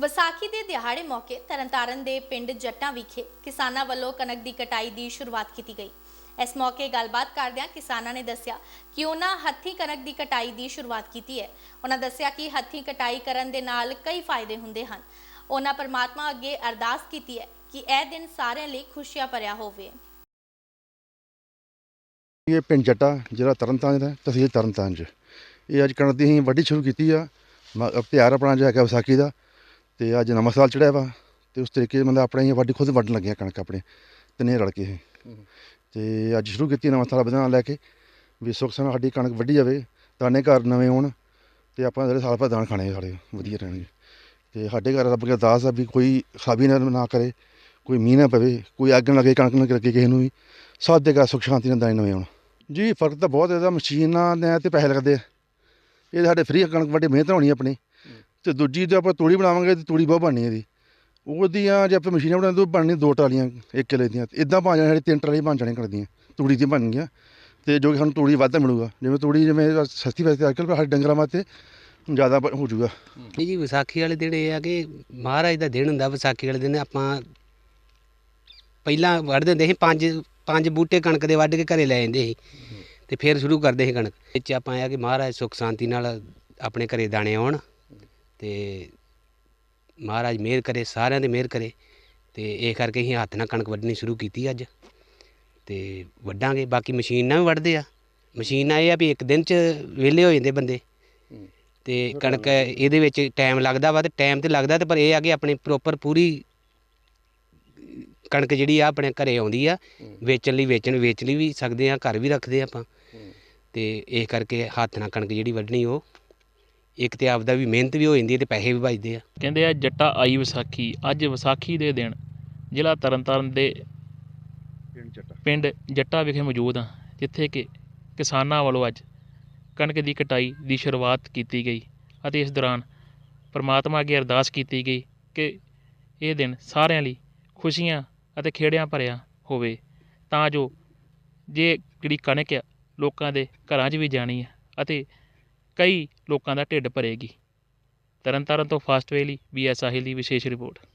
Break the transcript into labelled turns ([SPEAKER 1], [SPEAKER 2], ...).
[SPEAKER 1] ਵਿਸਾਖੀ ਦੇ ਦਿਹਾੜੇ ਮੌਕੇ ਤਰਨਤਾਰਨ ਦੇ ਪਿੰਡ ਜੱਟਾਂ ਵਿਖੇ ਕਿਸਾਨਾਂ ਵੱਲੋਂ ਕਣਕ ਦੀ ਕਟਾਈ ਦੀ ਸ਼ੁਰੂਆਤ ਕੀਤੀ ਗਈ। ਇਸ ਮੌਕੇ ਗੱਲਬਾਤ ਕਰਦਿਆਂ ਕਿਸਾਨਾਂ ਨੇ ਦੱਸਿਆ ਕਿ ਉਹਨਾਂ ਹੱਥੀਂ ਕਣਕ ਦੀ ਕਟਾਈ ਦੀ ਸ਼ੁਰੂਆਤ ਕੀਤੀ ਹੈ। ਉਹਨਾਂ ਦੱਸਿਆ ਕਿ ਹੱਥੀਂ ਕਟਾਈ ਕਰਨ ਦੇ ਨਾਲ ਕਈ ਫਾਇਦੇ ਹੁੰਦੇ ਹਨ। ਉਹਨਾਂ ਪਰਮਾਤਮਾ ਅੱਗੇ ਅਰਦਾਸ ਕੀਤੀ ਹੈ ਕਿ ਇਹ ਦਿਨ ਸਾਰਿਆਂ ਲਈ ਖੁਸ਼ੀਆਂ ਭਰਿਆ ਹੋਵੇ।
[SPEAKER 2] ਇਹ ਪਿੰਡ ਜੱਟਾ ਜਿਹੜਾ ਤਰਨਤਾਰਨ ਦਾ, ਤਹਿਸੀਲ ਤਰਨਤਾਰਨ 'ਚ। ਇਹ ਅੱਜ ਕਣਕ ਦੀ ਅਸੀਂ ਵੱਢੀ ਸ਼ੁਰੂ ਕੀਤੀ ਆ। ਮ- ਤਿਉਹਾਰ ਆਪਣਾ ਜੋ ਹੈਗਾ ਵਿਸਾਖੀ ਦਾ। ਤੇ ਅੱਜ ਨਵਾਂ ਸਾਲ ਚੜਿਆ ਵਾ ਤੇ ਉਸ ਤਰੀਕੇ ਮਤਲਬ ਆਪਣਾ ਹੀ ਵੱਢੀ ਖੁਦ ਵੱਢਣ ਲੱਗੇ ਆ ਕਣਕ ਆਪਣੇ ਤਿੰਨੇ ਰਲ ਕੇ ਇਹ। ਤੇ ਅੱਜ ਸ਼ੁਰੂ ਕੀਤੀ ਨਵਾਂ ਸਾਲ ਵਧਣਾ ਲੈ ਕੇ ਵੀ ਸੁੱਖ ਸਨਾ ਸਾਡੀ ਕਣਕ ਵੱਢੀ ਜਾਵੇ ਦਾਣੇ ਘਰ ਨਵੇਂ ਹੋਣ ਤੇ ਆਪਾਂ ਜਿਹੜੇ ਸਾਲ ਭਰ ਦਾਣ ਖਾਣੇ ਸਾਡੇ ਵਧੀਆ ਰਹਿਣਗੇ। ਤੇ ਸਾਡੇ ਘਰ ਰੱਬ ਅੱਗੇ ਅਰਦਾਸ ਆ ਵੀ ਕੋਈ ਖਾਬੀ ਨਾ ਨਾ ਕਰੇ ਕੋਈ ਮੀਂਹ ਨਾ ਪਵੇ ਕੋਈ ਅੱਗ ਨਾ ਲੱਗੇ ਕਣਕ ਨਾ ਲੱਗੇ ਕਿਸੇ ਨੂੰ ਵੀ ਸਭ ਦੇ ਘਰ ਸੁੱਖ ਸ਼ਾਂਤੀ ਨਾਲ ਦਾਣੇ ਨਵੇਂ ਹੋਣ। ਜੀ ਫ਼ਰਕ ਤਾਂ ਬਹੁਤ ਹੈ ਇਹਦਾ ਮਸ਼ੀਨਾਂ ਨੇ ਤੇ ਪੈਸੇ ਲੱਗਦੇ ਆ। ਇਹ ਸਾਡੇ ਫ੍ਰੀ ਕਣਕ ਵੱਡੀ ਮਿਹਨਤ ਹੋਣੀ ਆਪਣੀ। ਤੇ ਦੂਜੀ ਤੇ ਆਪਾਂ ਤੂੜੀ ਬਣਾਵਾਂਗੇ ਤੇ ਤੂੜੀ ਬਹੁਤ ਬਣਨੀ ਇਹਦੀ। ਉਹਦੀਆਂ ਜੇ ਆਪਾਂ ਮਸ਼ੀਨਾਂ ਬਣਾਉਂਦੇ ਬਣਨੀ ਦੋ ਟਰਾਲੀਆਂ ਇੱਕ ਕਿਲੇ ਦੀਆਂ। ਇਦਾਂ ਬਣ ਜਾਣੇ ਸਾਡੇ ਤਿੰਨ ਟਰਾਲੀਆਂ ਬਣ ਜਾਣੇ ਕਰਦੀਆਂ ਤੂੜੀ ਦੀਆਂ ਬਣ ਗਈਆਂ ਤੇ ਜੋ ਕਿ ਸਾਨੂੰ ਤੂੜੀ ਵੱਧ ਮਿਲੂਗਾ। ਜਿਵੇਂ ਤੂੜੀ ਜਿਵੇਂ ਸਸਤੀ ਵੈਸੇ ਅੱਜ ਕੱਲ੍ਹ ਸਾਡੇ ਡੰਗਰਾਂ ਵਾਸਤੇ ਜ਼ਿਆਦਾ ਹੋ ਜਾਊਗਾ।
[SPEAKER 3] ਨਹੀਂ ਜੀ ਵਿਸਾਖੀ ਵਾਲੇ ਦਿਨ ਇਹ ਆ ਕਿ ਮਹਾਰਾਜ ਦਾ ਦਿਨ ਹੁੰਦਾ ਵਿਸਾਖੀ ਵਾਲੇ ਦਿਨ, ਆਪਾਂ ਪਹਿਲਾਂ ਵੱਢ ਦਿੰਦੇ ਸੀ, ਪੰਜ ਪੰਜ ਬੂਟੇ ਕਣਕ ਦੇ ਵੱਢ ਕੇ ਘਰੇ ਲੈ ਜਾਂਦੇ ਸੀ। ਤੇ ਫਿਰ ਸ਼ੁਰੂ ਕਰਦੇ ਸੀ ਕਣਕ। ਵਿੱਚ ਆਪਾਂ ਆ ਕਿ ਮਹਾਰਾਜ ਸੁੱਖ ਸ਼ਾਂਤੀ ਨਾਲ ਆਪਣੇ ਘਰੇ ਦਾਣੇ ਆਉਣ। ਤੇ ਮਹਾਰਾਜ ਮਿਹਰ ਕਰੇ ਸਾਰਿਆਂ ਦੇ ਮਿਹਰ ਕਰੇ ਤੇ ਇਹ ਕਰਕੇ ਅਸੀਂ ਹੱਥ ਨਾਲ ਕਣਕ ਵੱਢਣੀ ਸ਼ੁਰੂ ਕੀਤੀ ਅੱਜ ਤੇ ਵੱਢਾਂਗੇ। ਬਾਕੀ ਮਸ਼ੀਨ ਨਾਲ ਵੀ ਵੱਢਦੇ ਆ। ਮਸ਼ੀਨ ਨਾਲ ਇਹ ਆ ਵੀ ਇੱਕ ਦਿਨ ਚ ਵਿਹਲੇ ਹੋ ਜਾਂਦੇ ਬੰਦੇ ਤੇ ਕਣਕ ਇਹਦੇ ਵਿੱਚ ਟਾਈਮ ਲੱਗਦਾ ਵਾ ਤੇ ਟਾਈਮ ਤੇ ਲੱਗਦਾ ਤੇ ਪਰ ਇਹ ਆ ਕਿ ਆਪਣੀ ਪ੍ਰੋਪਰ ਪੂਰੀ ਕਣਕ ਜਿਹੜੀ ਆ ਆਪਣੇ ਘਰੇ ਆਉਂਦੀ ਆ ਵੇਚਣ ਲਈ ਵੇਚਣ ਵੇਚ ਲਈ ਵੀ ਸਕਦੇ ਆ ਘਰ ਵੀ ਰੱਖਦੇ ਆ ਆਪਾਂ। ਤੇ ਇਹ ਕਰਕੇ ਹੱਥ ਨਾਲ ਕਣਕ ਜਿਹੜੀ ਵੱਢਣੀ ਉਹ ਇੱਕ ਤੇ ਆਪਦਾ ਵੀ ਮਿਹਨਤ ਵੀ ਹੋ ਜਾਂਦੀ ਹੈ ਤੇ ਪੈਸੇ ਵੀ ਬਚਦੇ ਆ।
[SPEAKER 4] ਕਹਿੰਦੇ ਆ ਜੱਟਾ ਆਈ ਵਿਸਾਖੀ ਅੱਜ ਵਿਸਾਖੀ ਦੇ ਦਿਨ ਜ਼ਿਲ੍ਹਾ ਤਰਨਤਾਰਨ ਦੇ
[SPEAKER 2] ਪਿੰਡ ਜੱਟਾ।
[SPEAKER 4] ਪਿੰਡ ਜੱਟਾ ਵਿਖੇ ਮੌਜੂਦ ਹਾਂ ਜਿੱਥੇ ਕਿ ਕਿਸਾਨਾਂ ਵੱਲੋਂ ਅੱਜ ਕਣਕ ਦੀ ਕਟਾਈ ਦੀ ਸ਼ੁਰੂਆਤ ਕੀਤੀ ਗਈ ਅਤੇ ਇਸ ਦੌਰਾਨ ਪ੍ਰਮਾਤਮਾ ਅੱਗੇ ਅਰਦਾਸ ਕੀਤੀ ਗਈ ਕਿ ਇਹ ਦਿਨ ਸਾਰਿਆਂ ਲਈ ਖੁਸ਼ੀਆਂ ਅਤੇ ਖੇੜਿਆਂ ਭਰਿਆ ਹੋਵੇ। ਤਾਂ ਜੋ ਜੇ ਜਿਹੜੀ ਕਣਕ ਆ ਲੋਕਾਂ ਦੇ ਘਰਾਂ 'ਚ ਵੀ ਜਾਣੀ ਹੈ ਅਤੇ ਕਈ ਲੋਕਾਂ ਦਾ ਢਿੱਡ ਭਰੇਗੀ। ਤਰਨਤਾਰਨ ਤੋਂ ਫਾਸਟਵੇ ਲਈ ਬੀ ਬੀਐਸ ਸਾਹਿਲ ਦੀ ਵਿਸ਼ੇਸ਼ ਰਿਪੋਰਟ।